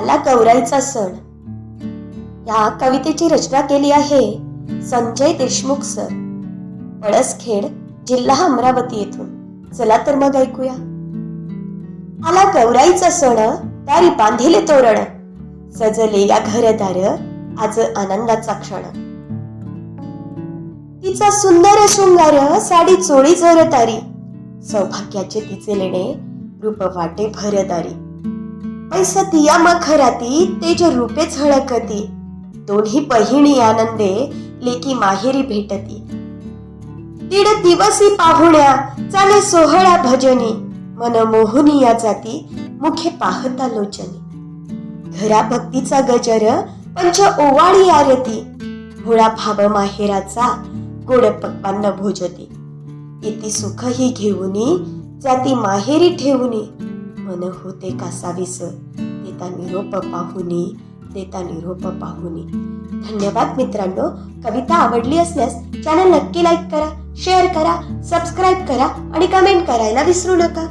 आला गौराईचा सण. या कवितेची रचना केली आहे संजय देशमुख सर. पळसखेड जिल्हा अमरावती येथून. चला तर मग ऐकूया. आला गौराईचा सण दारी बांधिले तोरण. सजले या घरदार आज आनंदाचा क्षण. तिचा सुंदर शृंगार साडी चोळी जोरतारी सौभाग्याचे तिचे लेणे रूप वाटे भरदारी. पैसा तिया मखराती तेज रूपे झळकती. दोन्ही बहिणी आनंदे लेकी माहेरी भेटती. दीड दिवसी पाहुण्या चाले सोहळा भजनी. मन मोहनी या जाती मुखे पाहता लोचनी. घरा भक्तीचा गजर पंच ओवाळी आरती. भोळा भाव माहेराचा गोड पप्पांना भोजती. इति सुख ही घेऊनी जाती माहेरी ठेवूनी. मन होते कासावीस. देता निरोप पाहुनी देता निरोप पाहुनी. धन्यवाद मित्रांनो. कविता आवडली असल्यास चॅनल नक्की लाईक करा शेअर करा सबस्क्राईब करा आणि कमेंट करायला विसरू नका.